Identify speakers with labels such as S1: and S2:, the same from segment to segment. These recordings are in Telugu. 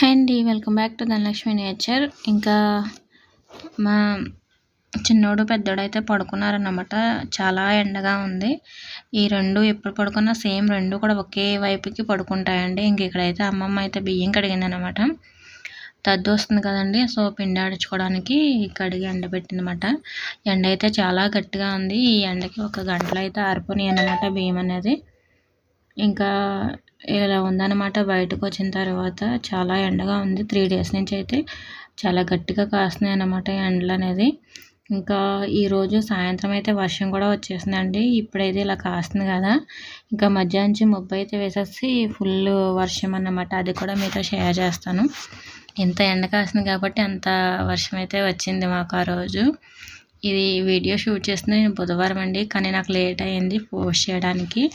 S1: హాయ్ అండి welcome back to Dhanalakshmi nature. ఇంకా మా చిన్నోడు పెద్దోడు అయితే పడుకున్నారన్నమాట. చాలా ఎండగా ఉంది. ఈ రెండు ఎప్పుడు పడుకున్నా సేమ్ రెండు కూడా ఒకే వైపుకి పడుకుంటాయండి. ఇంక ఇక్కడైతే అమ్మమ్మ అయితే బియ్యం కడిగిందనమాట తద్దు వస్తుంది కదండి సో పిండి ఆడించుకోవడానికి కడిగి ఎండబెట్టిందనమాట ఎండ అయితే చాలా గట్టిగా ఉంది. ఈ ఎండకి ఒక గంటలో అయితే ఆరిపోయి అనమాట బియ్యం అనేది. ఇంకా ఇలా ఉందన్నమాట బయటకు వచ్చిన తర్వాత. చాలా ఎండగా ఉంది. త్రీ డేస్ నుంచి అయితే చాలా గట్టిగా కాస్తున్నాయి అన్నమాట ఎండలు అనేది ఇంకా ఈరోజు సాయంత్రం అయితే వర్షం కూడా వచ్చేసిందండి. ఇప్పుడైతే ఇలా కాస్తుంది కదా. ఇంకా మధ్యాహ్నం ముప్పై అయితే వేసేసి ఫుల్ వర్షం అన్నమాట. అది కూడా మీతో షేర్ చేస్తాను. ఇంత ఎండ కాస్తుంది కాబట్టి అంత వర్షం అయితే వచ్చింది మాకు ఆ రోజు. ఇది వీడియో షూట్ చేస్తుంది బుధవారం అండి. కానీ నాకు లేట్ అయింది పోస్ట్ చేయడానికి.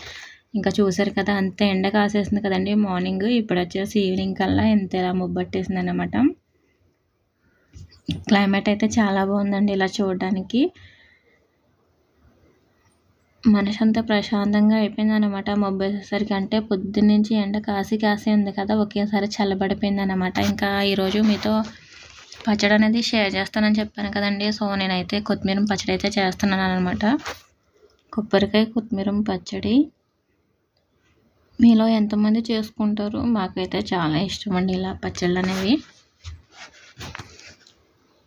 S1: ఇంకా చూసారు కదా అంత ఎండ కాసేసింది కదండి. మార్నింగ్ ఇప్పుడు వచ్చేసి ఈవినింగ్ కల్లా ఎంత ఇలా ముబ్బట్టేసింది అనమాట క్లైమేట్ అయితే చాలా బాగుందండి ఇలా చూడడానికి. మనసు అంతా ప్రశాంతంగా అయిపోయిందనమాట మొబ్బేసేసరికి అంటే పొద్దున్నుంచి ఎండ కాసి కాసి ఉంది కదా ఒకేసారి చల్లబడిపోయింది అనమాట ఇంకా ఈరోజు మీతో పచ్చడి అనేది షేర్ చేస్తానని చెప్పాను కదండి. సో నేనైతే కొత్తిమీర పచ్చడి అయితే చేస్తున్నాను అనమాట కొబ్బరికాయ కొత్తిమీర పచ్చడి. మీలో ఎంతమంది చేసుకుంటారు? మాకైతే చాలా ఇష్టం అండి ఇలా పచ్చళ్ళు అనేవి.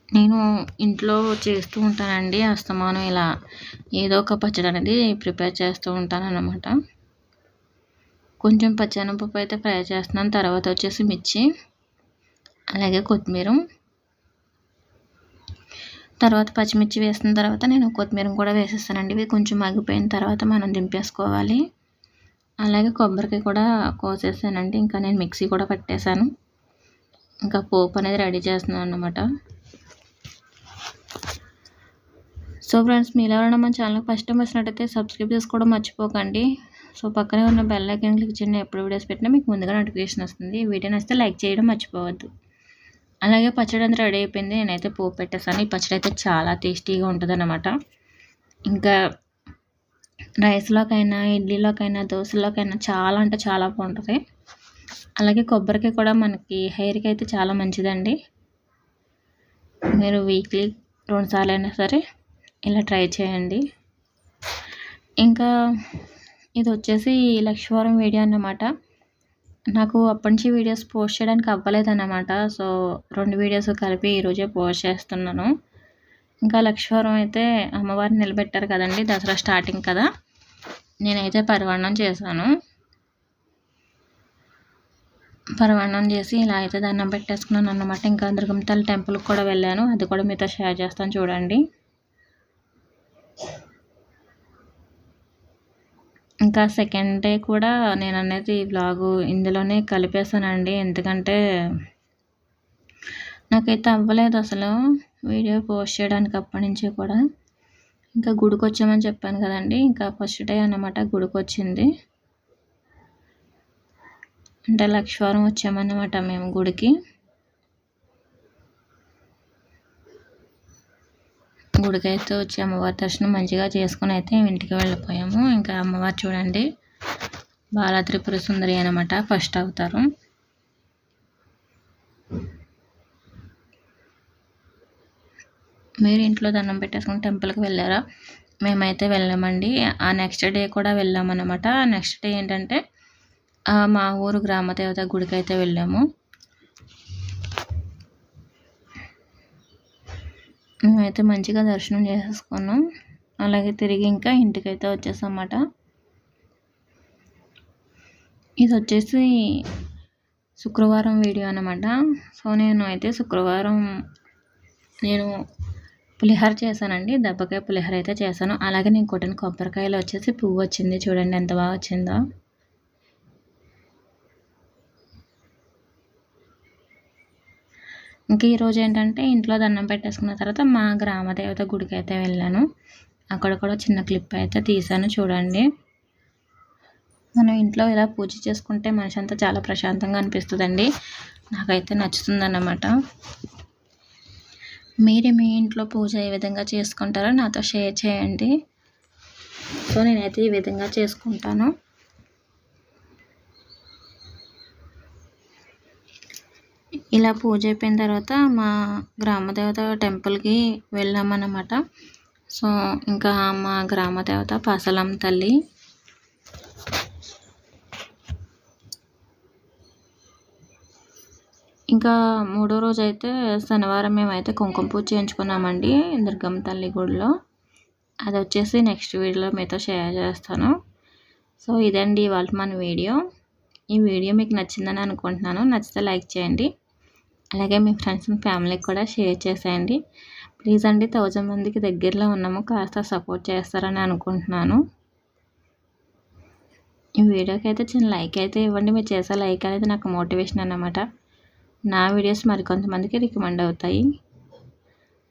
S1: నేను ఇంట్లో చేస్తూ ఉంటానండి. అస్తమానం ఇలా ఏదో ఒక పచ్చడి అనేది ప్రిపేర్ చేస్తూ ఉంటాను అనమాట కొంచెం పచ్చనపప్పు అయితే ఫ్రై చేస్తున్నాను. తర్వాత వచ్చేసి మిర్చి అలాగే కొత్తిమీర. తర్వాత పచ్చిమిర్చి వేసిన తర్వాత నేను కొత్తిమీర కూడా వేసేస్తానండి. ఇవి కొంచెం మగ్గిపోయిన తర్వాత మనం దింపేసుకోవాలి. అలాగే కొబ్బరికాయ కూడా కోసేసానండి. ఇంకా నేను మిక్సీ కూడా పట్టేశాను. ఇంకా పోపు అనేది రెడీ చేస్తున్నాను అన్నమాట. సో ఫ్రెండ్స్ మీరు ఎవరైనా మన ఛానల్కి ఫస్ట్ టైం వచ్చినట్టయితే సబ్స్క్రైబ్ చేసుకోవడం మర్చిపోకండి. సో పక్కనే ఉన్న బెల్ ఐకాన్ క్లిక్ చేయండి. ఎప్పుడు వీడియోస్ పెట్టినా మీకు ముందుగా నోటిఫికేషన్ వస్తుంది. వీడియో నచ్చితే లైక్ చేయడం మర్చిపోవద్దు. అలాగే పచ్చడి అంతా రెడీ అయిపోయింది. నేనైతే పోపు పెట్టేసాను ఈ పచ్చడి అయితే చాలా టేస్టీగా ఉంటుంది ఇంకా రైస్లోకైనా ఇడ్లీలోకైనా దోశలోకైనా చాలా అంటే చాలా బాగుంటుంది. అలాగే కొబ్బరికాయ కూడా మనకి హెయిర్కి అయితే చాలా మంచిదండి. మీరు వీక్లీ రెండుసార్లు అయినా సరే ఇలా ట్రై చేయండి. ఇంకా ఇది వచ్చేసి లక్ష్మీవారం వీడియో అన్నమాట. నాకు అప్పటి నుంచి వీడియోస్ పోస్ట్ చేయడానికి అవ్వలేదన్నమాట. సో రెండు వీడియోస్ కలిపి ఈరోజే పోస్ట్ చేస్తున్నాను. ఇంకా లక్ష్మీవారం అయితే అమ్మవారిని నిలబెట్టారు కదండి దసరా స్టార్టింగ్ కదా. నేనైతే పరివణం చేశాను. పరివణం చేసి ఇలా అయితే దండం పెట్టేసుకున్నాను అన్నమాట. ఇంకా దుర్గంతల్లి టెంపుల్కి కూడా వెళ్ళాను. అది కూడా మీతో షేర్ చేస్తాను చూడండి. ఇంకా సెకండ్ డే కూడా నేను అనేది బ్లాగు ఇందులోనే కలిపేసానండి ఎందుకంటే నాకైతే అవ్వలేదు అసలు. వీడియో పోస్ట్ చేయడానికి అప్పటి నుంచి కూడా. ఇంకా గుడికి వచ్చామని చెప్పాను కదండి. ఇంకా ఫస్ట్ డే అన్నమాట గుడికి వచ్చింది అంటే లక్ష్వారం వచ్చామన్నమాట మేము గుడికి. గుడికి అయితే వచ్చి అమ్మవారి దర్శనం మంచిగా చేసుకుని అయితే ఇంటికి వెళ్ళిపోయాము. ఇంకా అమ్మవారు చూడండి బాలా త్రిపుర సుందరి అనమాట ఫస్ట్ అవుతారు. మీరు ఇంట్లో దండం పెట్టేసుకుని టెంపుల్కి వెళ్ళారా? మేమైతే వెళ్ళామండి. ఆ నెక్స్ట్ డే కూడా వెళ్ళామన్నమాట. నెక్స్ట్ డే ఏంటంటే మా ఊరు గ్రామదేవత గుడికి అయితే వెళ్ళాము. మేమైతే మంచిగా దర్శనం చేసేసుకున్నాం. అలాగే తిరిగి ఇంకా ఇంటికైతే వచ్చేసామన్నమాట. ఇది వచ్చేసి శుక్రవారం వీడియో అనమాట సో నేను అయితే శుక్రవారం నేను పులిహోర చేశానండి. దెబ్బకాయ పులిహోర అయితే చేశాను. అలాగే నేను కొట్టిన కొబ్బరికాయలు వచ్చేసి పువ్వు వచ్చింది చూడండి ఎంత బాగా వచ్చిందో. ఇంక ఈరోజు ఏంటంటే ఇంట్లో దండం పెట్టేసుకున్న తర్వాత మా గ్రామదేవత గుడికి అయితే వెళ్ళాను. అక్కడ కూడా చిన్న క్లిప్ అయితే తీశాను చూడండి. మనం ఇంట్లో ఇలా పూజ చేసుకుంటే మనిషి అంతా చాలా ప్రశాంతంగా అనిపిస్తుందండి. నాకైతే నచ్చుతుందన్నమాట. మీరు మీ ఇంట్లో పూజ ఏ విధంగా చేసుకుంటారో నాతో షేర్ చేయండి. సో నేనైతే ఈ విధంగా చేసుకుంటాను. ఇలా పూజ అయిపోయిన తర్వాత మా గ్రామదేవత టెంపుల్కి వెళ్ళామన్నమాట. సో ఇంకా మా గ్రామ దేవత తల్లి ఇంకా మూడో రోజు అయితే శనివారం మేమైతే కుంకుమ పూజ చేయించుకున్నామండి దుర్గమ్మ తల్లి గుడిలో. అది వచ్చేసి నెక్స్ట్ వీడియోలో మీతో షేర్ చేస్తాను. సో ఇదండి ఇవాళ మన వీడియో. ఈ వీడియో మీకు నచ్చిందని అనుకుంటున్నాను. నచ్చితే లైక్ చేయండి. అలాగే మీ ఫ్రెండ్స్ ఫ్యామిలీకి కూడా షేర్ చేసేయండి. ప్లీజ్ అండి థౌజండ్ మందికి దగ్గరలో ఉన్నాము కాస్త సపోర్ట్ చేస్తారని అనుకుంటున్నాను. ఈ వీడియోకి అయితే చిన్న లైక్ అయితే ఇవ్వండి. మీరు చేసే లైక్ అనేది నాకు మోటివేషన్ అన్నమాట. నా వీడియోస్ మరికొంతమందికి రికమెండ్ అవుతాయి.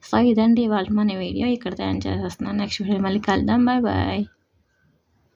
S1: సో ఇదండి ఇవాళ మన వీడియో. ఇక్కడ తయారు చేసేస్తున్నాను. నెక్స్ట్ వీడియో మళ్ళీ కలుద్దాం. Bye bye.